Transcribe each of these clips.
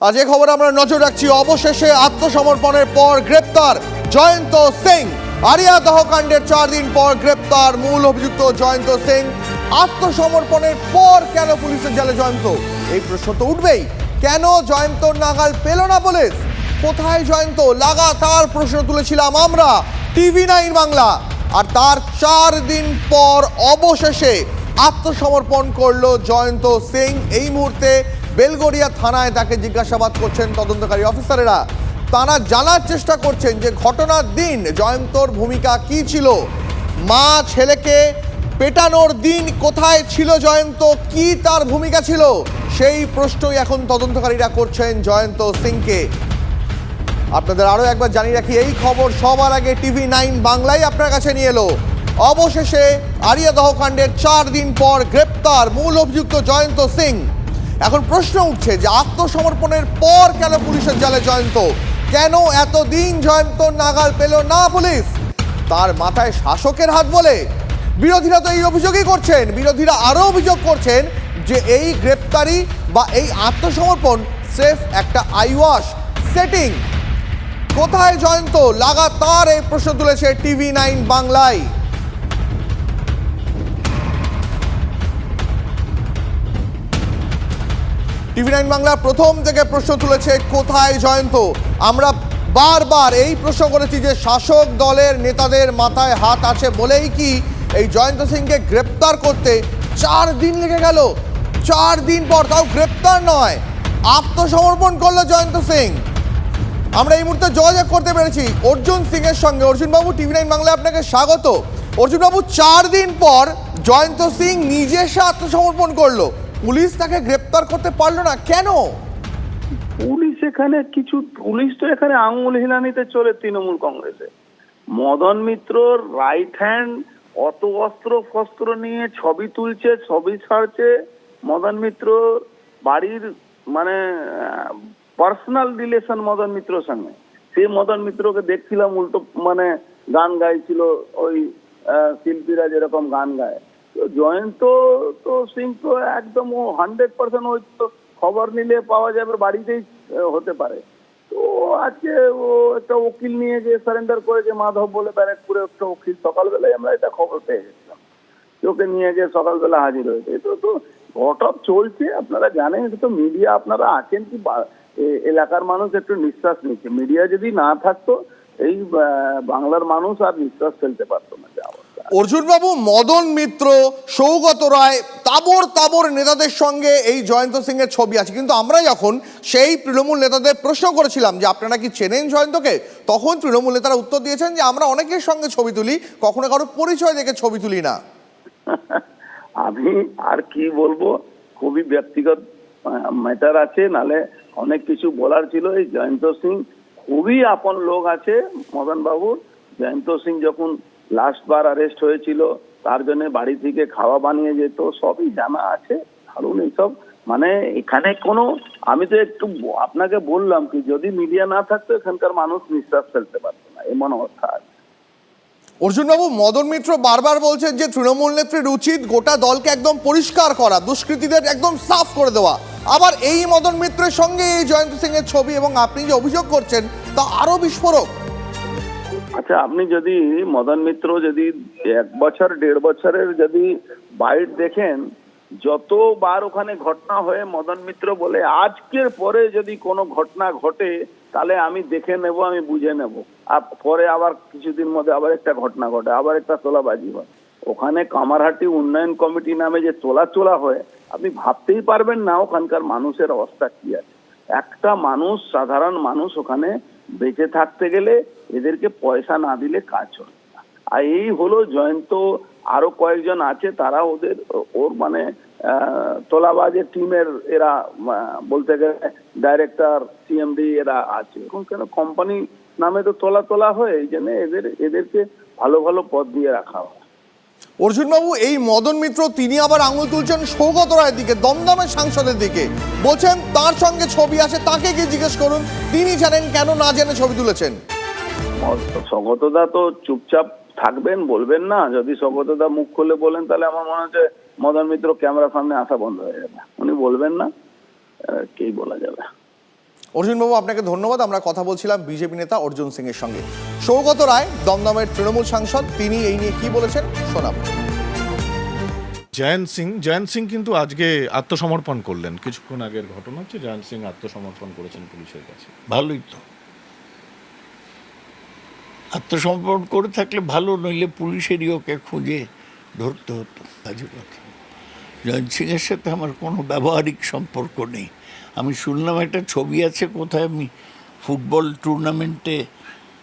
আজ এ খবর আমরা নজর রাখছি অবশেষে আত্মসমর্পণের পর গ্রেপ্তার জয়ন্ত সিং। আরিয়া দহকাণ্ডের চার দিন পর গ্রেপ্তার মূল অভিযুক্ত জয়ন্ত সিং। আত্মসমর্পণের পর কেন পুলিশের জালে জয়ন্ত? এই প্রশ্ন তো উঠবেই। কেন জয়ন্ত নাগাল পেল না পুলিশ? কোথায় জয়ন্ত? লাগাতার প্রশ্ন তুলেছিলাম আমরা টিভি নাইন বাংলা। আর তার চার দিন পর অবশেষে আত্মসমর্পণ করল জয়ন্ত সিং। এই মুহূর্তে বেলগড়িয়া থানায় তাকে জিজ্ঞাসাবাদ করছেন তদন্তকারী অফিসারেরা। তারা জানার চেষ্টা করছেন যে ঘটনার দিন জয়ন্তর ভূমিকা কি ছিল? মা ছেলেকে পেটানোর দিন কোথায় ছিল জয়ন্ত? কি তার ভূমিকা ছিল? সেই প্রশ্নই এখন তদন্তকারীরা করছেন জয়ন্ত সিংকে। আপনাদের আরও একবার জানিয়ে রাখি, এই খবর সবার আগে টিভি নাইন বাংলায় আপনার কাছে নিয়ে এলো। অবশেষে আরিয়া দহকাণ্ডের চার দিন পর গ্রেপ্তার মূল অভিযুক্ত জয়ন্ত সিং। এখন প্রশ্ন উঠছে যে আত্মসমর্পণের পর কেন পুলিশের জালে জয়ন্ত? কেন এতদিন জয়ন্ত নাগাল পেল না পুলিশ? তার মাথায় শাসকের হাত বলে। বিরোধীরা তো এই অভিযোগই করছেন। বিরোধীরা আরও অভিযোগ করছেন যে এই গ্রেপ্তারি বা এই আত্মসমর্পণ স্রেফ একটা আইওয়াশ সেটিং কোথায় জয়ন্ত? লাগাতার এই প্রশ্ন তুলেছে টিভি নাইন বাংলায়। টিভি নাইন বাংলা প্রথম থেকে প্রশ্ন তুলেছে, কোথায় জয়ন্ত? আমরা বারবার এই প্রশ্ন করেছি যে শাসক দলের নেতাদের মাথায় হাত আছে বলেই কি এই জয়ন্ত সিংকে গ্রেপ্তার করতে চার দিন লেগে গেল? চার দিন পর তাও গ্রেপ্তার নয়। আত্মসমর্পণ করল জয়ন্ত সিং। আমরা এই মুহূর্তে যোগাযোগ করতে পেরেছি অর্জুন সিং এর সঙ্গে। অর্জুন বাবু টিভি নাইন বাংলায় আপনাকে স্বাগত। অর্জুন বাবু চার দিন পর জয়ন্ত সিং নিজে এসে আত্মসমর্পণ করল। পুলিশ তাকে গ্রেপ্তার করতে পারল না, কেন? পুলিশ এখানে কিছু, পুলিশ তো এখানে আঙুল হিলানিতে চলে তৃণমূল কংগ্রেসে। মদন মিত্রর রাইট হ্যান্ড অত অস্ত্র ফস্ত্র নিয়ে ছবি তুলছে, ছবি ছাড়ছে। মদন মিত্র বাড়ির মানে পার্সোনাল রিলেশন মদন মিত্রর সঙ্গে। সে মদন মিত্রকে দেখছিলাম উল্টো মানে গান গাইছিল ওই শিল্পীরা যেরকম গান গায়। জয়ন্ত তো সিং তো একদম ও হান্ড্রেড পার্সেন্ট ওই তো খবর নিলে পাওয়া যাবে, বাড়িতেই হতে পারে। তো আজকে ও একটা উকিল নিয়ে যে সারেন্ডার করেছে মাধব বলে ব্যারাকপুরে একটা উকিল। সকালবেলায় আমরা এটা খবর পেয়ে গেছিলাম। ওকে নিয়ে গিয়ে সকালবেলা হাজির হয়েছে। এটা তো ঘটক চলছে, আপনারা জানেন, এটা তো মিডিয়া আপনারা আছেন কি এলাকার মানুষ একটু নিঃশ্বাস নিচ্ছে। মিডিয়া যদি না থাকতো, এই বাংলার মানুষ আর নিঃশ্বাস ফেলতে পারতো না যা অবস্থা অর্জুন বাবু মদন মিত্র, সৌগত রায়, তাবর তাবর নেতাদের সঙ্গে এই জয়ন্ত সিং এর ছবি আছে। কিন্তু আমরা যখন সেই তৃণমূল নেতাদের প্রশ্ন করেছিলাম যে আপনারা কি চেনেন জয়ন্তকে, তখন তৃণমূল নেতারা উত্তর দিয়েছেন যে আমরা অনেকের সঙ্গে ছবি তুলি, কখনো কারও পরিচয় দেখে ছবি তুলি না। আমি আর কি বলব, খুবই ব্যক্তিগত ম্যাটার আছে, নালে অনেক কিছু বলার ছিল। এই জয়ন্ত সিং খুবই আপন লোক আছে মদন বাবুর জয়ন্ত সিং যখন লাস্ট বার অ্যারেস্ট হয়েছিল, তার জন্য বাড়ি থেকে খাওয়া বানিয়ে যেত, সবই জানা আছে ধরুন এইসব। মানে এখানে কোনো, আমি তো একটু আপনাকে বললাম কি, যদি মিডিয়া না থাকতো, এখানকার মানুষ নিঃশ্বাস ফেলতে পারতো না, এমন অবস্থা আছে। অর্জুনবাবু, মদন মিত্র বারবার বলছেন যে তৃণমূল নেত্রীর উচিত গোটা দলকে একদম পরিষ্কার করা, দুষ্কৃতীদের একদম সাফ করে দেওয়া। আবার এই মদন মিত্রের সঙ্গে এই জয়ন্ত সিং এর ছবি এবং আপনি যে অভিযোগ করছেন, তা আরও বিস্ফোরক। আচ্ছা আপনি যদি মদন মিত্র যদি এক বছর, দেড় বছরের যদি বাইট দেখেন, যতবার ওখানে ঘটনা হয়ে মদন মিত্র বলে, আজকের পরে যদি কোনো ঘটনা ঘটে, তাহলে আমি দেখে নেব, আমি বুঝে নেব। আর পরে আবার কিছুদিন মধ্যে আবার একটা ঘটনা ঘটে, আবার একটা তোলাবাজি হয়। ওখানে কামারহাটি উন্নয়ন কমিটি নামে যে তোলা চোলা হয়, আপনি ভাবতেই পারবেন না ওখানকার মানুষের অবস্থা কি আছে। একটা মানুষ, সাধারণ মানুষ ওখানে বেঁচে থাকতে গেলে এদেরকে পয়সা না দিলে কাজ চলবে না। আর এই হলো জয়ন্ত, আরও কয়েকজন আছে, তারা ওদের, ওর মানে তোলাবাজের টিমের এরা বলতে গেলে ডাইরেক্টর সিএমডি এরা আছে। এখন কেন কোম্পানি নামে তো তোলা তোলা হয়, এই জন্য এদের, এদেরকে ভালো ভালো পদ দিয়ে রাখা হয়। অর্জুনবাবু, এই মদন মিত্র, তিনি আবার আঙুল তুলছেন সৌগত রায়ের দিকে দমদমের সাংসদের দিকে। বলছেন, তার সঙ্গে ছবি আছে, তাকে গিয়ে জিজ্ঞেস করুন, তিনি জানেন কেন না জেনে ছবি তুলেছেন। স্বগতদা তো চুপচাপ থাকবেন, বলবেন না। যদি স্বগতদা মুখ খুলে বলেন, তাহলে আমার মনে হচ্ছে মদন মিত্র ক্যামেরার সামনে আসা বন্ধ হয়ে যাবে। উনি বলবেন না কেই বলা যাবে। অর্জুনবাবু আপনাকে ধন্যবাদ। আমরা কথা বলছিলাম বিজেপি নেতা অর্জুন সিং এর সঙ্গে। সৌগত রায় দমদমের তৃণমূল সাংসদ তিনি এই নিয়ে কি বলেছেন শোনাব। জয়ন্ত সিং জয়ন্ত সিং কিন্তু আজকে আত্মসমর্পণ করলেন। কিছুক্ষণ আগের ঘটনা হচ্ছে জয়ন্ত সিং আত্মসমর্পণ করেছেন পুলিশের কাছে। ভালোই তো। আত্মসমর্পণ করে থাকলে ভালো নইলে পুলিশেরই ওকে খুঁজে ধরতে হতো। কাজে কথা জয়ন্ত সিংয়ের সাথে আমার কোনো ব্যবহারিক সম্পর্ক নেই। আমি শুনলাম একটা ছবি আছে কোথায় আমি ফুটবল টুর্নামেন্টে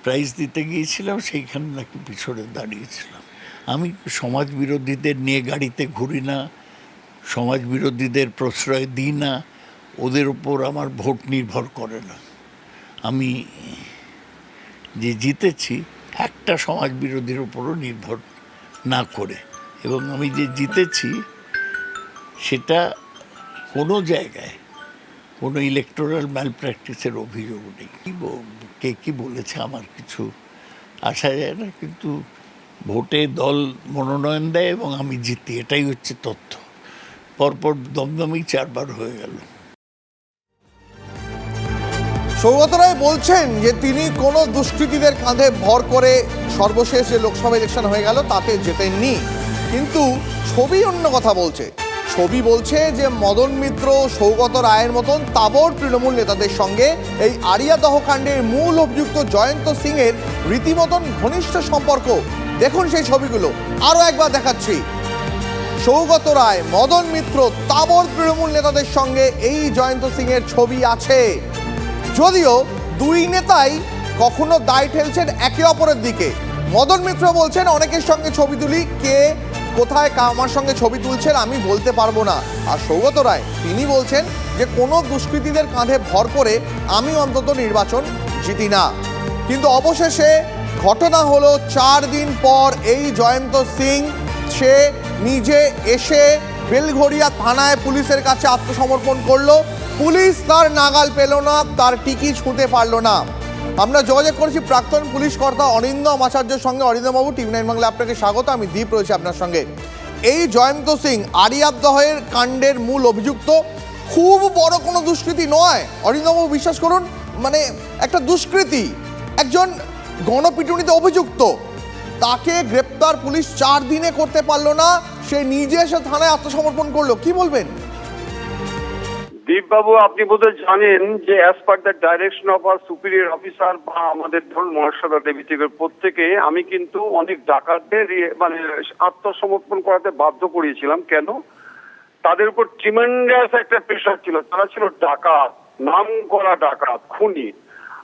প্রাইজ দিতে গিয়েছিলাম, সেইখানে নাকি পিছনে দাঁড়িয়েছিলাম। আমি সমাজ বিরোধীদের নিয়ে গাড়িতে ঘুরি না সমাজ বিরোধীদের প্রশ্রয় দিই না, ওদের উপর আমার ভোট নির্ভর করে না। আমি যে জিতেছি, একটা সমাজ বিরোধীর ওপরও নির্ভর না করে। এবং আমি যে জিতেছি, সেটা কোনো জায়গায় কোনো ইলেকটোরাল ম্যাল প্র্যাকটিসের অভিযোগ নেই। কি কে কি বলেছে আমার কিছু আসা যায় না, কিন্তু ভোটে দল মনোনয়ন দেয় এবং আমি জিতি, এটাই হচ্ছে তথ্য। পরপর দমদমেই চারবার হয়ে গেল। সৌগত রায় বলছেন যে তিনি কোনো দুষ্কৃতীদের কাঁধে ভর করে সর্বশেষ যে লোকসভা ইলেকশন হয়ে গেল, তাতে জেতেননি কিন্তু ছবি অন্য কথা বলছে। ছবি বলছে যে মদন মিত্র, সৌগত রায়ের মতন তাবর তৃণমূল নেতাদের সঙ্গে এই আরিয়া দহকাণ্ডের মূল অভিযুক্ত জয়ন্ত সিং এর রীতিমতন ঘনিষ্ঠ সম্পর্ক। দেখুন সেই ছবিগুলো। আরও একবার দেখাচ্ছি। সৌগত রায়, মদন মিত্র, তাবর তৃণমূল নেতাদের সঙ্গে এই জয়ন্ত সিং এর ছবি আছে। যদিও দুই নেতাই কখনো দায় ঠেলছেন একে অপরের দিকে। মদন মিত্র বলছেন, অনেকের সঙ্গে ছবি তুলি। কে কোথায় আমার সঙ্গে ছবি তুলছেন আমি বলতে পারব না। আর সৌগত রায়, তিনি বলছেন যে, কোনো দুষ্কৃতীদের কাঁধে ভর করে আমি অন্তত নির্বাচন জিতি না। কিন্তু অবশেষে ঘটনা হলো, চার দিন পর এই জয়ন্ত সিং, সে নিজে এসে বেলঘড়িয়া থানায় পুলিশের কাছে আত্মসমর্পণ করল। পুলিশ তার নাগাল পেল না, তার টিকি ছুঁতে পারল না। আমরা যোগাযোগ করেছি প্রাক্তন পুলিশ কর্তা অরিন্দম আচার্যের সঙ্গে। অরিন্দমবাবু টিভি নাইন বাংলা আপনাকে স্বাগত। আমি দীপ রয়েছে আপনার সঙ্গে। এই জয়ন্ত সিং আরিয়াবদহের কাণ্ডের মূল অভিযুক্ত। খুব বড় কোনো দুষ্কৃতি নয়। অরিন্দমবাবু বিশ্বাস করুন মানে একটা দুষ্কৃতি। একজন গণপিটুনিতে অভিযুক্ত। তাকে গ্রেপ্তার পুলিশ চার দিনে করতে পারল না। সে নিজে এসে থানায় আত্মসমর্পণ করল। কি বলবেন? দীপবাবু, আপনি বোধহয় জানেন যে as per the direction of our superior officer বা আমাদের ধরুন মহাসদা দেবী থেকে প্রত্যেকে, আমি কিন্তু অনেক ডাকাতদের মানে আত্মসমর্পণ করাতে বাধ্য করিয়েছিলাম। কেন? তাদের উপর ট্রিমেন্ডাস একটা প্রেশার ছিল। তারা ছিল ডাকাত, নাম করা ডাকাত, খুনি।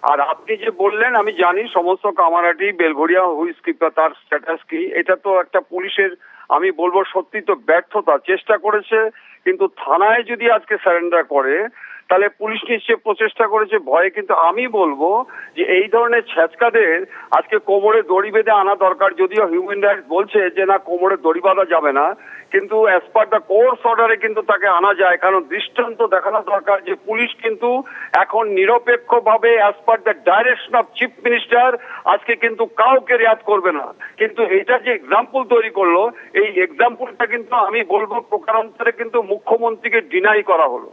আর আপনি যে বললেন, আমি জানি সমস্ত কামারাটি, বেলঘড়িয়া হুইস কি বা তার স্ট্যাটাস কি। এটা তো একটা পুলিশের, আমি বলব সত্যি তো ব্যর্থতা। চেষ্টা করেছে কিন্তু থানায় যদি আজকে সারেন্ডার করে, তাহলে পুলিশ নিশ্চয় প্রচেষ্টা করেছে, ভয়ে। কিন্তু আমি বলব যে এই ধরনের ছেচকাদের আজকে কোমরে দড়ি বেঁধে আনা দরকার। যদিও হিউম্যান রাইটস বলছে যে, না, কোমরে দড়ি বাঁধা যাবে না। কিন্তু অ্যাজ পার দ্য কোর্স অর্ডারে কিন্তু তাকে আনা যায়। কারণ দৃষ্টান্ত দেখানো দরকার যে পুলিশ কিন্তু এখন নিরপেক্ষভাবে as per the direction of chief minister আজকে কিন্তু কাউকে রেয়াত করবে না। কিন্তু এটা যে এক্সাম্পল তৈরি করল, এই এক্সাম্পলটা কিন্তু আমি বলব প্রকারান্তরে কিন্তু মুখ্যমন্ত্রীকে ডিনাই করা হলো।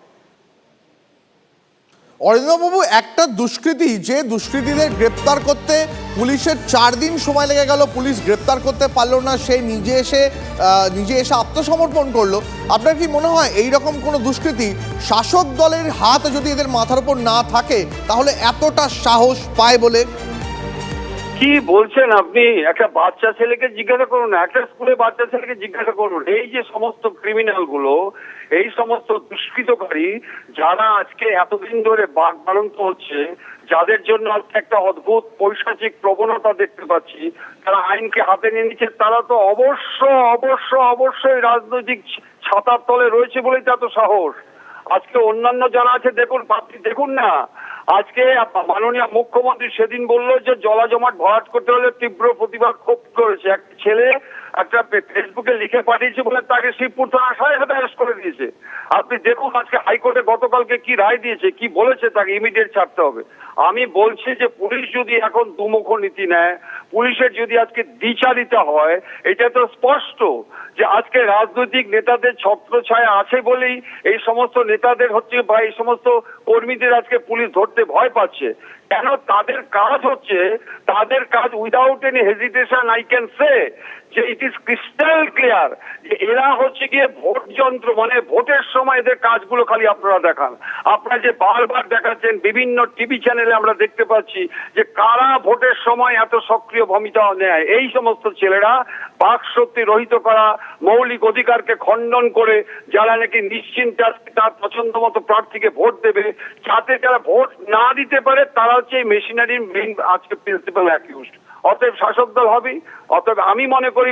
অরিন্দমবাবু, একটা দুষ্কৃতী, যে দুষ্কৃতীদের গ্রেপ্তার করতে পুলিশের চার দিন সময় লেগে গেল, পুলিশ গ্রেপ্তার করতে পারল না, সে নিজে এসে নিজে এসে আত্মসমর্পণ করল। আপনার কি মনে হয় এই রকম কোনো দুষ্কৃতী শাসক দলের হাত যদি এদের মাথার উপর না থাকে, তাহলে এতটা সাহস পায় বলে কি বলছেন আপনি? একটা বাচ্চা ছেলেকে জিজ্ঞাসা করুন, একটা স্কুলে বাচ্চা ছেলেকে জিজ্ঞাসা করুন। এই যে সমস্ত ক্রিমিনালগুলো এই সমস্ত দুষ্কৃতকারী যারা আজকে এতদিন ধরে বাঘ বাড়ন্ত হচ্ছে, যাদের জন্য একটা অদ্ভুত পৈশাচিক প্রবণতা দেখতে পাচ্ছি, তারা আইনকে হাতে নিয়ে নিচ্ছে, তারা তো অবশ্য অবশ্য, অবশ্যই রাজনৈতিক ছাতার তলে রয়েছে বলেই তো এত সাহস। আজকে অন্যান্য যারা আছে, দেখুন দেখুন না আজকে মাননীয় মুখ্যমন্ত্রী সেদিন বলল যে জলা জমাট ভরাট করতে হলে তীব্র প্রতিবাদ খুব করেছে। এক ছেলে একটা ফেসবুকে লিখে পাঠিয়েছে বলে তাকে শিবপুর থানা সাড়ে সাথে করে দিয়েছে। আপনি দেখুন আজকে হাইকোর্টে গতকালকে কি রায় দিয়েছে, কি বলেছে, তাকে ইমিডিয়েট ছাড়তে হবে। আমি বলছি যে পুলিশ যদি এখন দুমুখ নীতি নেয় পুলিশের যদি আজকে দ্বিচারিতা হয়, এটা তো স্পষ্ট যে আজকে রাজনৈতিক নেতাদের ছত্র ছায়া আছে বলেই এই সমস্ত নেতাদের হচ্ছে বা এই সমস্ত কর্মীদের আজকে পুলিশ ধরতে ভয় পাচ্ছে। কেন তাদের কাজ হচ্ছে, তাদের কাজ without any hesitation I can say যে ইট ইজ ক্রিস্টাল ক্লিয়ার যে এরা হচ্ছে গিয়ে ভোট যন্ত্র মানে ভোটের সময় এদের কাজগুলো খালি আপনারা দেখান। আপনারা যে বারবার দেখাচ্ছেন, বিভিন্ন টিভি চ্যানেলে আমরা দেখতে পাচ্ছি যে কারা ভোটের সময় এত সক্রিয় ভূমিকা নেয়। এই সমস্ত ছেলেরা, বাক শক্তি রহিত করা, মৌলিক অধিকারকে খণ্ডন করে যারা নাকি নিশ্চিন্তে আজকে তার পছন্দ মতো প্রার্থীকে ভোট দেবে, যাতে যারা ভোট না দিতে পারে, তারা হচ্ছে এই মেশিনারির মেইন আজকে প্রিন্সিপাল অতএব শাসক দল হবে, অতএব আমি মনে করি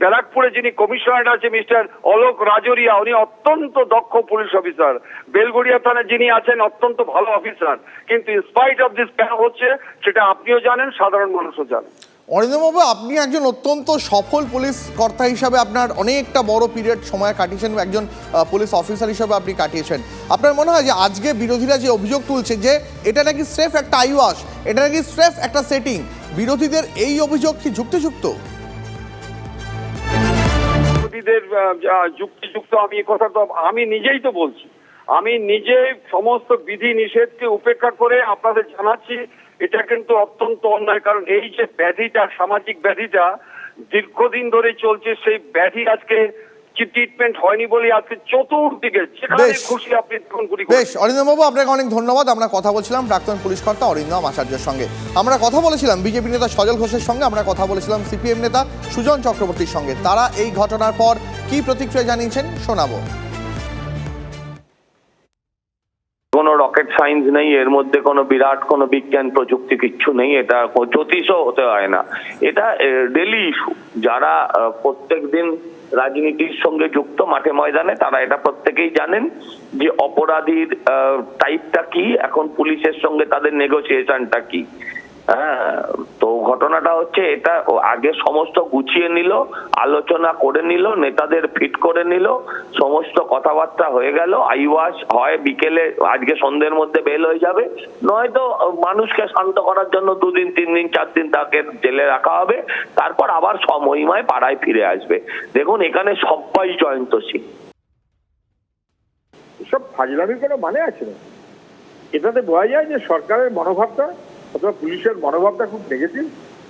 ব্যারাকপুরে যিনি কমিশনার আছে মিস্টার অলোক রাজরিয়া, উনি অত্যন্ত দক্ষ পুলিশ অফিসার বেলগড়িয়া থানায় যিনি আছেন, অত্যন্ত ভালো অফিসার কিন্তু ইনস্পাইট অফ দিস কেন হচ্ছে, সেটা আপনিও জানেন, সাধারণ মানুষও জানেন। অরিন্দমবাবু আপনি একজন অত্যন্ত সফল পুলিশ কর্তা হিসাবে আপনার অনেকটা বড় পিরিয়ড সময় কাটিয়েছেন, একজন পুলিশ অফিসার হিসাবে আপনি কাটিয়েছেন। আপনার মনে হয় যে আজকে বিরোধীরা যে অভিযোগ তুলছে যে এটা নাকি স্রেফ একটা আইওয়াস এটা নাকি স্রেফ একটা সেটিং বিরোধীদের এই অভিযোগ কি যুক্তিযুক্ত? বিরোধীদের যুক্তিযুক্ত, আমি কথা তো, আমি নিজেই তো বলছি। আমি নিজে সমস্ত বিধি নিষেধকে উপেক্ষা করে আপনাদের জানাচ্ছি এটা কিন্তু অত্যন্ত অন্যায় কারণ এই যে ব্যাধিটা সামাজিক ব্যাধিটা দীর্ঘদিন ধরে চলছে সেই ব্যাধি আজকে ট্রিটমেন্ট হয়নি বলে আজকে চতুর্দিকে যেখানে। খুশি আপনি গুলি বেশ অরিন্দমবাবু আপনাকে অনেক ধন্যবাদ। আমরা কথা বলছিলাম প্রাক্তন পুলিশ কর্তা অরিন্দম আচার্যের সঙ্গে। আমরা কথা বলেছিলাম বিজেপি নেতা সজল ঘোষের সঙ্গে আমরা কথা বলেছিলাম সিপিএম নেতা সুজন চক্রবর্তীর সঙ্গে। তারা এই ঘটনার পর কি প্রতিক্রিয়া জানিয়েছেন শোনাবো। রকেট সায়েন্স নেই, এর মধ্যে কোনো বিরাট, কোনো বিজ্ঞান, প্রযুক্তি কিচ্ছু নেই, এটা জ্যোতিষও হতে হয় না। এটা ডেলি ইস্যু যারা প্রত্যেক দিন রাজনীতির সঙ্গে যুক্ত মাঠে ময়দানে, তারা এটা প্রত্যেকেই জানেন যে অপরাধীর টাইপটা কি, এখন পুলিশের সঙ্গে তাদের নেগোসিয়েশনটা কি। হ্যাঁ তো ঘটনাটা হচ্ছে এটা আগে সমস্ত গুছিয়ে নিল, আলোচনা করে নিল, নেতাদের ফিট করে নিল, সমস্ত কথাবার্তা হয়ে গেল আইওয়াস হয় বিকেলে, আজকে সন্ধ্যের মধ্যে বেল হয়ে যাবে, নয়তো মানুষকে শান্ত করার জন্য দুদিন তিন দিন চার দিন তাকে জেলে রাখা হবে, তারপর আবার সমহিমায় পাড়ায় ফিরে আসবে। দেখুন, এখানে সবাই জয়ন্ত সিং। এসব ফাজলামির কোনো মানে আছে এটাতে বোঝা যায় যে সরকারের মনোভাবটা অথবা পুলিশের মনোভাবটা খুব নেগেটিভ।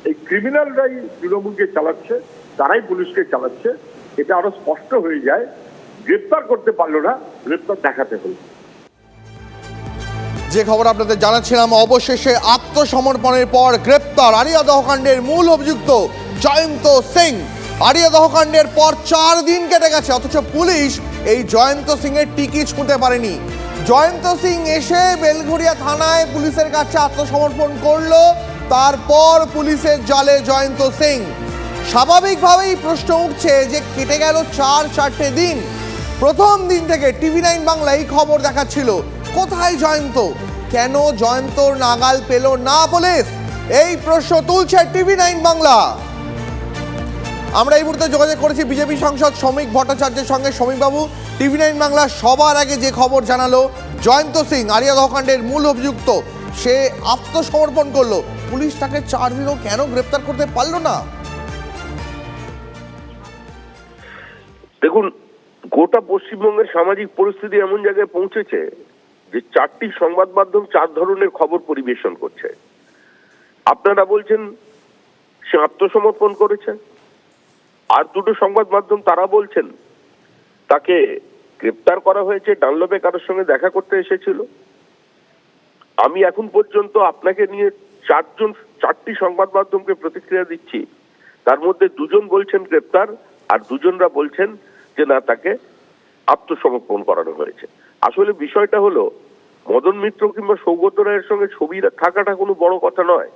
এই ক্রিমিনালরাই তৃণমূলকে চালাচ্ছে, তারাই পুলিশকে চালাচ্ছে। এটা আরও স্পষ্ট হয়ে যায়, গ্রেপ্তার করতে পারল না, গ্রেপ্তার দেখাতে হলো। যে খবর আপনাদের জানাচ্ছিলাম, অবশেষে আত্মসমর্পণের পর গ্রেপ্তার আরিয়া দহকাণ্ডের মূল অভিযুক্ত জয়ন্ত সিং। আরিয়া দহকাণ্ডের পর চার দিন কেটে গেছে, অথচ পুলিশ এই জয়ন্ত সিং এর টিকি ছুঁতে পারেনি। জয়ন্ত সিং এসে বেলঘরিয়া থানায় পুলিশের কাছে আত্মসমর্পণ করল। তারপর পুলিশের জালে জয়ন্ত সিং। স্বাভাবিকভাবেই প্রশ্ন উঠছে যে কেটে গেল চার চারটে দিন। প্রথম দিন থেকে টিভি নাইন বাংলা এই খবর দেখাচ্ছিল। কোথায় জয়ন্ত? কেন জয়ন্তর নাগাল পেল না পুলিশ? এই প্রশ্ন তুলছে টিভি নাইন বাংলা। আমরা এই মুহূর্তে যোগাযোগ করেছি বিজেপি সাংসদ শ্রমিক ভট্টাচার্যের সঙ্গে শ্রমিকবাবু। টিভি নাইন বাংলা সবার আগে যে খবর জানালো, জয়ন্ত সিং, আরিয়া দহকাণ্ডের মূল অভিযুক্ত, সে আত্মসমর্পণ করল। পুলিশ তাকে চার দিনও কেন গ্রেপ্তার করতে পারল না? দেখুন, গোটা পশ্চিমবঙ্গের সামাজিক পরিস্থিতি এমন জায়গায় পৌঁছেছে যে চারটি সংবাদ মাধ্যম চার ধরনের খবর পরিবেশন করছে। আপনারা বলছেন সে আত্মসমর্পণ করেছে আর দুটো সংবাদ মাধ্যম তারা বলছেন, তাকে গ্রেপ্তার করা হয়েছে, ডানলপে কারোর সঙ্গে দেখা করতে এসেছিল। আমি এখন পর্যন্ত আপনাকে নিয়ে চারজন, চারটি সংবাদ মাধ্যমকে প্রতিক্রিয়া দিচ্ছি। তার মধ্যে দুজন বলছেন গ্রেপ্তার, আর দুজনরা বলছেন যে না, তাকে আত্মসমর্পণ করানো হয়েছে। আসলে বিষয়টা হলো, মদন মিত্র কিংবা সৌগত রায়ের সঙ্গে ছবি থাকাটা কোনো বড় কথা নয়।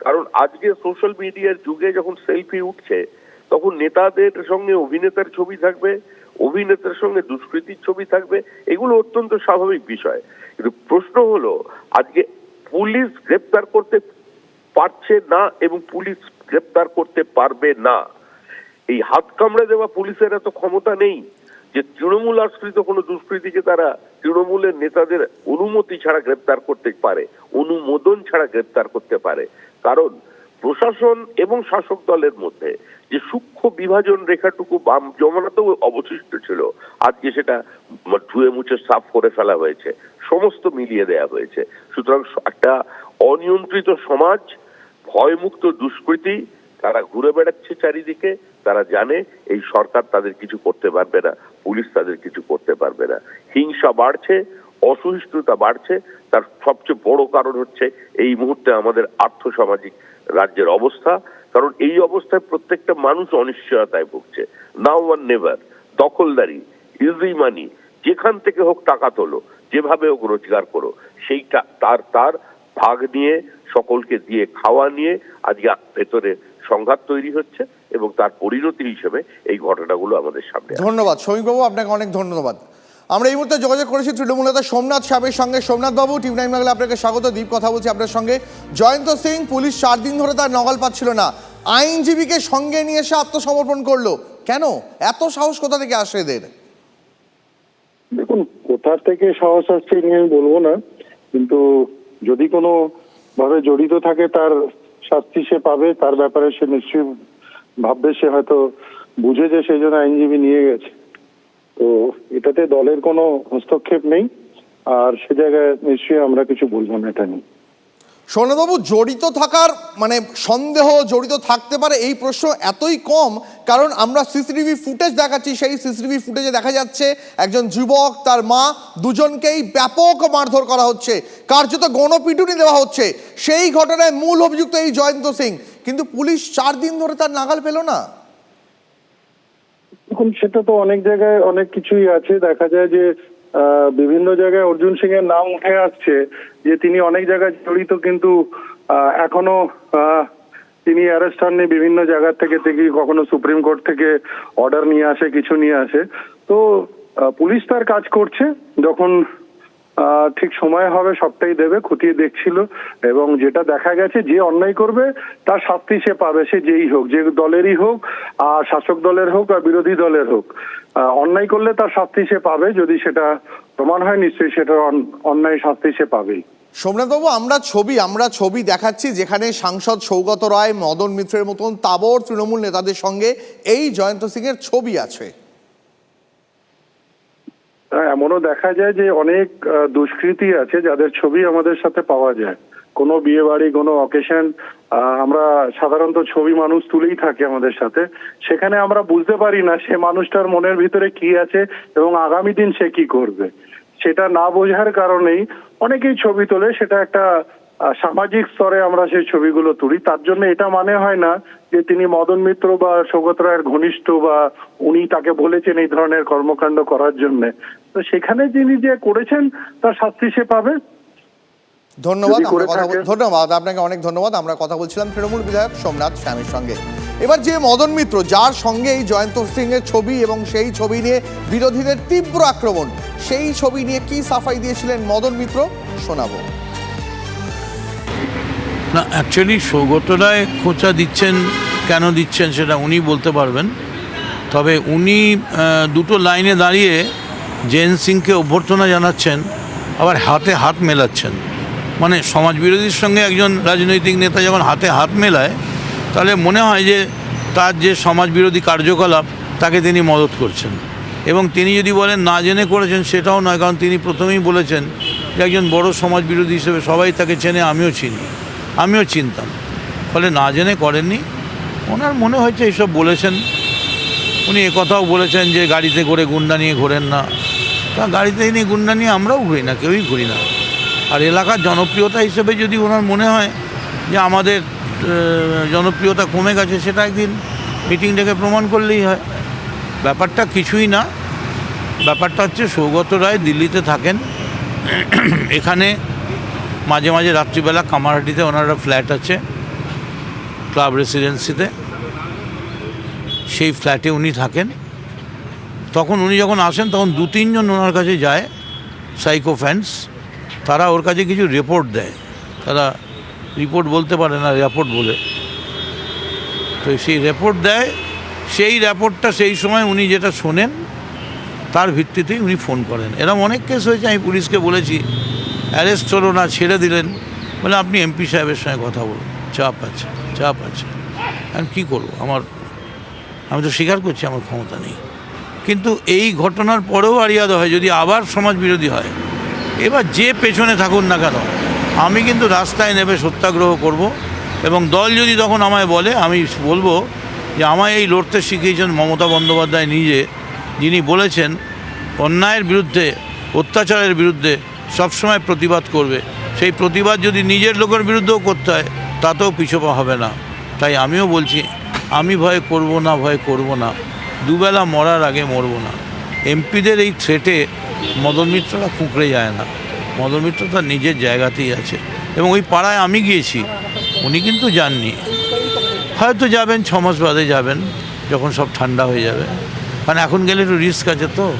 কারণ আজকে সোশ্যাল মিডিয়ার যুগে যখন সেলফি উঠছে তখন নেতাদের সঙ্গে অভিনেতার ছবি থাকবে, অভিনেতার সঙ্গে দুষ্কৃতির ছবি থাকবে, এগুলো অত্যন্ত স্বাভাবিক বিষয়। কিন্তু প্রশ্ন হলো, আজকে পুলিশ গ্রেপ্তার করতে পারছে না এবং পুলিশ গ্রেপ্তার করতে পারবে না? এই হাত কামড়ে দেওয়া পুলিশের এত ক্ষমতা নেই যে তৃণমূল আশ্রিত কোনো দুষ্কৃতীকে তারা তৃণমূলের নেতাদের অনুমতি ছাড়া গ্রেপ্তার করতে পারে, অনুমোদন ছাড়া গ্রেপ্তার করতে পারে। কারণ প্রশাসন এবং শাসক দলের মধ্যে যে সূক্ষ্ম বিভাজন রেখাটুকু বাম জমানাতেও অবশিষ্ট ছিল, আজকে সেটা ধুয়ে মুছে সাফ করে ফেলা হয়েছে, সমস্ত মিলিয়ে দেয়া হয়েছে। সুতরাং একটা অনিয়ন্ত্রিত সমাজ, ভয়মুক্ত দুষ্কৃতি, তারা ঘুরে বেড়াচ্ছে চারিদিকে, তারা জানে এই সরকার তাদের কিছু করতে পারবে না, পুলিশ তাদের কিছু করতে পারবে না। হিংসা বাড়ছে, অসহিষ্ণুতা বাড়ছে, তার সবচেয়ে বড় কারণ হচ্ছে এই মুহূর্তে আমাদের আর্থসামাজিক রাজ্যের অবস্থা, কারণ এই অবস্থায় প্রত্যেকটা মানুষ অনিশ্চয়তায় ভুগছে। নাও ওয়ান নেভার দখলদারি ইজি মানি যেখান থেকে হোক টাকা তোলো, যেভাবে হোক রোজগার করো, সেইটা তার তার ভাগ নিয়ে, সকলকে দিয়ে খাওয়া নিয়ে আজকে ভেতরে সংঘাত তৈরি হচ্ছে এবং তার পরিণতি হিসেবে এই ঘটনাগুলো আমাদের সামনে। ধন্যবাদ। শ্রমিকবাবু আপনাকে অনেক ধন্যবাদ। আমরা এই মুহূর্তে যোগাযোগ করেছি তৃণমূল নেতা সোমনাথ সাহেবের সঙ্গে। সোমনাথ বাবু টিভি নাইন বাংলা আপনাকে স্বাগত দ্বীপ কথা বলছি আপনার সঙ্গে। জয়ন্ত সিং, পুলিশ চার দিন ধরে তার নগাল পাচ্ছিল না। আইনজীবীকে সঙ্গে নিয়ে এসে আত্মসমর্পণ করল। কেন? এত সাহস কোথা থেকে আসে এদের? দেখুন, কোথা থেকে সাহস আসছে নিয়ে আমি বলব না। কিন্তু যদি কোনো ভাবে জড়িত থাকে, তার শাস্তি সে পাবে, তার ব্যাপারে সে নিশ্চয়ই ভাববে, সে হয়তো বুঝে যে সেই জন্য আইনজীবী নিয়ে গেছে। তো এটাতে দলের কোনো হস্তক্ষেপ নেই, আর সে জায়গায় নিশ্চয়ই আমরা কিছু বলব না এটা নিয়ে। সোমনাথবাবু জড়িত থাকার মানে সন্দেহ জড়িত থাকতে পারে এই প্রশ্ন এতই কম, কারণ আমরা সিসিটিভি ফুটেজ দেখাচ্ছি, সেই সিসিটিভি ফুটেজে দেখা যাচ্ছে একজন যুবক, তার মা, দুজনকেই ব্যাপক মারধর করা হচ্ছে। কার্যত গণপিটুনি দেওয়া হচ্ছে। সেই ঘটনায় মূল অভিযুক্ত এই জয়ন্ত সিং। কিন্তু পুলিশ চার দিন ধরে তার নাগাল পেল না। এখন সেটা তো অনেক জায়গায় অনেক কিছুই আছে। দেখা যায় যে বিভিন্ন জায়গায় অর্জুন সিং এর নাম উঠে আসছে যে, তিনি অনেক জায়গায় জড়িত, কিন্তু এখনও তিনি অ্যারেস্ট হননি। বিভিন্ন জায়গা থেকে দেখি, কখনো সুপ্রিম কোর্ট থেকে অর্ডার নিয়ে আসে, কিছু নিয়ে আসে। তো পুলিশ তার কাজ করছে। যখন ঠিক সময় হবে, সবটাই দেবে, খতিয়ে দেখছিল এবং যেটা দেখা গেছে, যে অন্যায় করবে, তার শাস্তি সে পাবে, সে যেই হোক, যে দলেরই হোক, আর শাসক দলের হোক, আর বিরোধী দলের হোক। অন্যায় করলে তার শাস্তি সে পাবে, যদি সেটা প্রমাণ হয়, নিশ্চয়ই সেটা অন- অন্যায় শাস্তি সে পাবেই। সোমনাথবাবু, আমরা ছবি আমরা ছবি দেখাচ্ছি যেখানে সাংসদ সৌগত রায়, মদন মিত্রের মতন তাবর তৃণমূল নেতাদের সঙ্গে এই জয়ন্ত সিং এর ছবি আছে। এমনও দেখা যায় যে অনেক দুষ্কৃতি আছে যাদের ছবি আমাদের সাথে পাওয়া যায়। কোনো বিয়ে বাড়ি কোনো অকেশন আমরা সাধারণত ছবি মানুষ তুলেই থাকে আমাদের সাথে। সেখানে আমরা বুঝতে পারি না সে মানুষটার মনের ভিতরে কি আছে এবং আগামী দিন সে কি করবে। সেটা না বোঝার কারণেই অনেকেই ছবি তোলে, সেটা একটা সামাজিক স্তরে আমরা সেই ছবিগুলো তুলি। তার জন্য এটা মানে হয় না যে তিনি মদন মিত্র বা সৌগত রায়ের ঘনিষ্ঠ বা উনি তাকে বলেছেন এই ধরনের কর্মকাণ্ড করার জন্য। তো সেখানে যিনি যে করেছেন তার শাস্তি সে পাবে। ধন্যবাদ ধন্যবাদ আপনাকে অনেক ধন্যবাদ। আমরা কথা বলছিলাম তৃণমূল বিধায়ক সোমনাথ স্বামীর সঙ্গে। এবার যে মদন মিত্র যার সঙ্গে এই জয়ন্ত সিং এর ছবি এবং সেই ছবি নিয়ে বিরোধীদের তীব্র আক্রমণ সেই ছবি নিয়ে কি সাফাই দিয়েছিলেন মদন মিত্র? শোনাবো। না অ্যাকচুয়ালি সৌগত রায় খোঁচা দিচ্ছেন, কেন দিচ্ছেন সেটা উনি বলতে পারবেন। তবে উনি দুটো লাইনে দাঁড়িয়ে জেন সিংকে অভ্যর্থনা জানাচ্ছেন, আবার হাতে হাত মেলাচ্ছেন। মানে সমাজ বিরোধীর সঙ্গে একজন রাজনৈতিক নেতা যখন হাতে হাত মেলায়, তাহলে মনে হয় যে তার যে সমাজ বিরোধী কার্যকলাপ, তাকে তিনি মদত করছেন। এবং তিনি যদি বলেন না জেনে করেছেন, সেটাও নয়, কারণ তিনি প্রথমেই বলেছেন যে একজন বড় সমাজ বিরোধী হিসেবে সবাই তাকে চেনে, আমিও চিনি। আমিও চিনতাম। ফলে না জেনে করেননি। ওনার মনে হয়েছে এইসব বলেছেন। উনি কথাও বলেছেন যে গাড়িতে করে গুন্ডা নিয়ে ঘোরেন না। তা গাড়িতে নিয়ে গুন্ডা নিয়ে আমরাও ঘুরি না, কেউই ঘুরি না। আর এলাকার জনপ্রিয়তা হিসেবে যদি ওনার মনে হয় যে আমাদের জনপ্রিয়তা কমে গেছে সেটা একদিন মিটিং ডেকে প্রমাণ করলেই হয়। ব্যাপারটা কিছুই না। ব্যাপারটা হচ্ছে সৌগত রায় দিল্লিতে থাকেন। এখানে মাঝে মাঝে রাত্রিবেলা কামারহাটিতে ওনার ফ্ল্যাট আছে ক্লাব রেসিডেন্সিতে সেই ফ্ল্যাটে উনি থাকেন। তখন উনি যখন আসেন, তখন দু, তিনজন ওনার কাছে যায় সাইকো ফ্যান্স তারা ওর কাছে কিছু রিপোর্ট দেয়। তারা রিপোর্ট বলতে পারে না রিপোর্ট বলে। তো সেই রিপোর্ট দেয়। সেই রিপোর্টটা সেই সময় উনি যেটা শোনেন, তার ভিত্তিতেই উনি ফোন করেন। এরকম অনেক কেস হয়েছে, আমি পুলিশকে বলেছি। অ্যারেস্ট হলো না, ছেড়ে দিলেন। বলে, আপনি এমপি সাহেবের সঙ্গে কথা বলুন। চাপ আছে চাপ আছে। আমি কী করব? আমার, আমি তো স্বীকার করছি, আমার ক্ষমতা নেই। কিন্তু এই ঘটনার পরেও আরিয়াদ হয়, যদি আবার সমাজ বিরোধী হয়। এবার যে পেছনে থাকুন না কেন, আমি কিন্তু রাস্তায় নেবে সত্যাগ্রহ করব এবং দল যদি তখন আমায় বলে, আমি বলব যে, আমায় এই লড়তে শিখিয়েছেন মমতা বন্দ্যোপাধ্যায় নিজে, যিনি বলেছেন, অন্যায়ের বিরুদ্ধে, অত্যাচারের বিরুদ্ধে সবসময় প্রতিবাদ করবে। সেই প্রতিবাদ যদি নিজের লোকের বিরুদ্ধেও করতে হয়, তাতেও পিছপা হবে না। তাই আমিও বলছি, আমি ভয় করব না, ভয় করব না। দুবেলা মরার আগে মরব না। এমপিদের এই থ্রেটে মদন মিত্ররা কুঁকড়ে যায় না। মদন মিত্র তার নিজের জায়গাতেই আছে। এবং ওই পাড়ায় আমি গিয়েছি, উনি কিন্তু যাননি। হয়তো যাবেন ছ মাস বাদে যাবেন, যখন সব ঠান্ডা হয়ে যাবে। কারণ এখন গেলে একটু রিস্ক আছে তো।